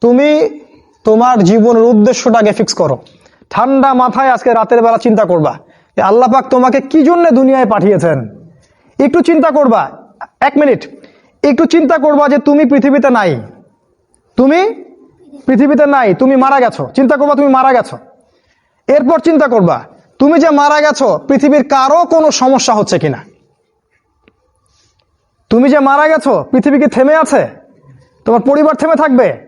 তুমি তোমার জীবনের উদ্দেশ্যটাকে ফিক্স করো। ঠান্ডা মাথায় আজকে রাতের বেলা চিন্তা করবা আল্লাহ পাক তোমাকে কি জন্য দুনিয়ায় পাঠিয়েছেন? একটু চিন্তা করবা। এক মিনিট। একটু চিন্তা করবা যে তুমি পৃথিবীতে নাই। তুমি পৃথিবীতে নাই, তুমি মারা গেছো। চিন্তা করবা তুমি মারা গেছো। এরপর চিন্তা করবা, তুমি যে মারা গেছো, পৃথিবীর কারও কোনো সমস্যা হচ্ছে কিনা? তুমি যে মারা গেছো, পৃথিবী কি থেমে আছে? তোমার পরিবার থেমে থাকবে?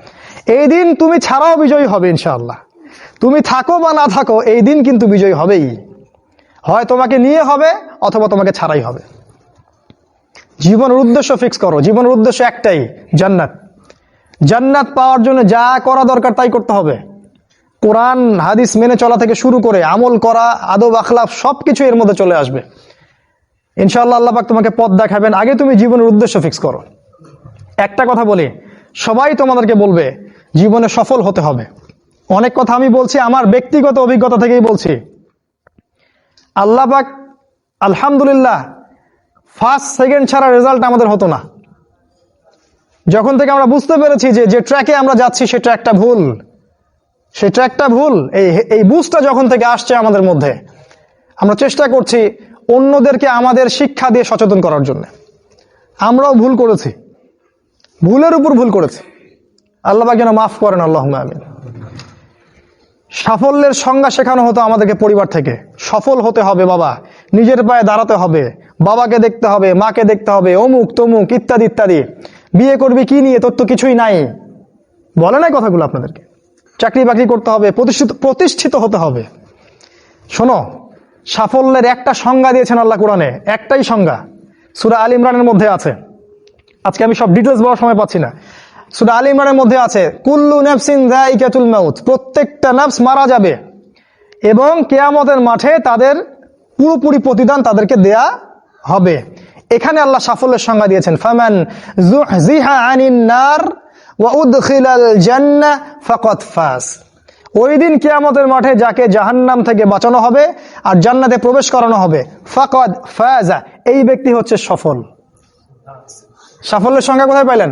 এই দিন তুমি ছাড়াও বিজয়ী হবে ইনশাআল্লাহ। তুমি থাকো বা না থাকো, এই দিন কিন্তু বিজয়ী হবেই। হয় তোমাকে নিয়ে হবে অথবা তোমাকে ছাড়াই হবে। জীবনের উদ্দেশ্য ফিক্স করো। জীবনের উদ্দেশ্য একটাই, জান্নাত। জান্নাত পাওয়ার জন্য যা করা দরকার তাই করতে হবে। কোরআন, হাদিস মেনে চলা থেকে শুরু করে আমল করা, আদব আখলাফ সব কিছু এর মধ্যে চলে আসবে। ইনশাআল্লাহ আল্লাপাক তোমাকে পথ দেখাবেন। আগে তুমি জীবনের উদ্দেশ্য ফিক্স করো। একটা কথা বলি, সবাই তোমাদেরকে বলবে জীবনে সফল হতে হবে। অনেক কথা আমি বলছি, আমার ব্যক্তিগত অভিজ্ঞতা থেকেই বলছি। আল্লাহ পাক আলহামদুলিল্লাহ ফার্স্ট সেকেন্ড ছাড়া রেজাল্ট আমাদের হতো না। যখন থেকে আমরা বুঝতে পেরেছি যে যে ট্র্যাকে আমরা যাচ্ছি, সে ট্র্যাকটা ভুল। সে ট্র্যাকটা ভুল, এই এই বুঝটা যখন থেকে আসছে আমাদের মধ্যে, আমরা চেষ্টা করছি অন্যদেরকে আমাদের শিক্ষা দিয়ে সচেতন করার জন্য। আমরাও ভুল করেছি। ভুলের উপর ভুল করেছি। আল্লাহ যেন মাফ করেন আল্লাহ আমিন। সাফল্যের সংজ্ঞা শেখানো হতো আমাদেরকে পরিবার থেকে। সফল হতে হবে বাবা, নিজের পায়ে দাঁড়াতে হবে, বাবাকে দেখতে হবে, মাকে দেখতে হবে, অমুক, তমুক, ইত্যাদি ইত্যাদি। বিয়ে করবি, কি নিয়ে, তোর তো কিছুই নাই। বলে নাই কথাগুলো আপনাদেরকে। চাকরি বাকরি করতে হবে, প্রতিষ্ঠিত প্রতিষ্ঠিত হতে হবে। শোনো, সাফল্যের একটা সংজ্ঞা দিয়েছেন আল্লাহ কোরআনে, একটাই সংজ্ঞা। সুরা আল ইমরানের মধ্যে আছে। আজকে আমি সব ডিটেলস বলার সময় পাচ্ছি না। সুরা আল মধ্যে আছে, কুল্লু নাফসিন মাউত, প্রত্যেকটা নাফস মারা যাবে। এবং কেয়ামতের মাঠে তাদের পুরোপুরি প্রতিদান তাদেরকে দেয়া হবে। এখানে আল্লাহ সাফল্যের সংজ্ঞা দিয়েছেন, ফামান জুহজিহা নার ওই দিন কিয়ামতের মাঠে যাকে জাহান্নাম থেকে বাঁচানো হবে আর জান্নাতে প্রবেশ করানো হবে, ফাকাদ ফাজা, এই ব্যক্তি হচ্ছে সফল। সাফল্যের সংজ্ঞা কোথায় পাইলেন?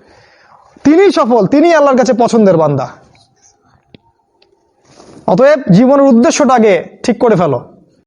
তিনি সফল তিনি আল্লাহর কাছে পছন্দের বান্দা। অতএব জীবনের উদ্দেশ্যটাকে ঠিক করে ফেলো।